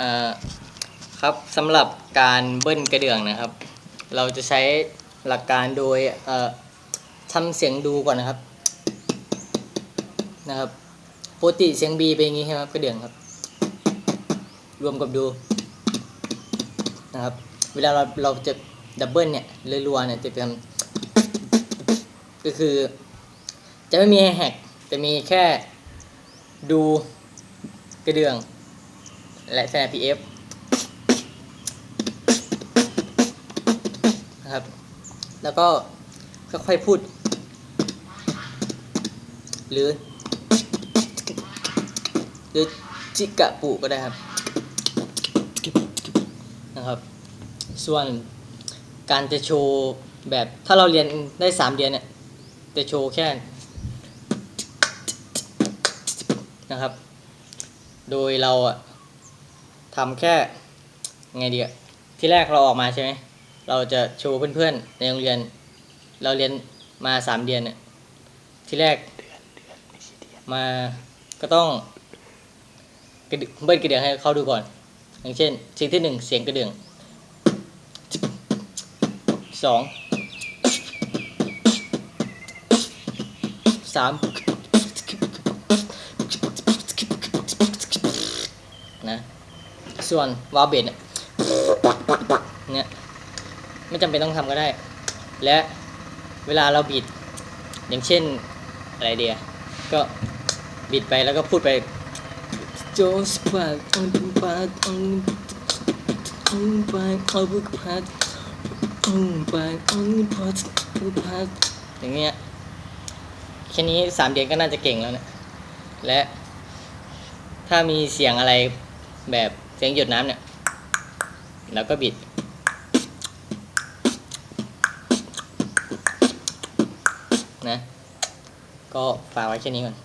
อ่าครับสำหรับการเบิ้ลกระเดื่องนะครับ เราจะใช้หลักการโดยเอ่อทำเสียงดูก่อนนะครับนะครับปกติเสียงบีเป็นอย่างนี้ใช่ไหมครับกระเดื่องครับ รวมกับดูนะครับ เวลาเราเราจะดับเบิลเนี่ยรัวๆเนี่ยจะเป็นก็คือ จะไม่มีให้แฮกจะมีแค่ดูกระเดื่อง และแซน PF นะครับ แล้วก็ค่อยๆพูด หรือ หรือจิกะปุก็ได้ครับ นะครับ ส่วนการจะโชว์แบบถ้าเราเรียนได้สามเดือนเนี่ยจะโชว์แค่นะครับ โดยเราอะ ทำแค่ไงดีอะที่แรกเราออกมาใช่ไหมเราจะโชว์เพื่อนๆในโรงเรียน เราเรียนมาสามเดือนเนี่ยที่แรกมาก็ต้องกระดึเบิ้ลกระเดื่องให้เขาดูก่อน อย่างเช่นสียงที่หนึ่งเสียงกระเดื่องสองสามนะ ส่วนวาล์วเบสเนี่ยเนี่ยไม่จำเป็นต้องทำก็ได้ และเวลาเราบิด อย่างเช่นอะไรเดียก็บิดไปแล้วก็พูดไปอย่างเงี้ยแค่นี้สามเดือนก็น่าจะเก่งแล้วนะและถ้ามีเสียงอะไรแบบ เสียงหยดน้ำเนี่ย แล้วก็บิด นะ ก็ฝากไว้แค่นี้ก่อน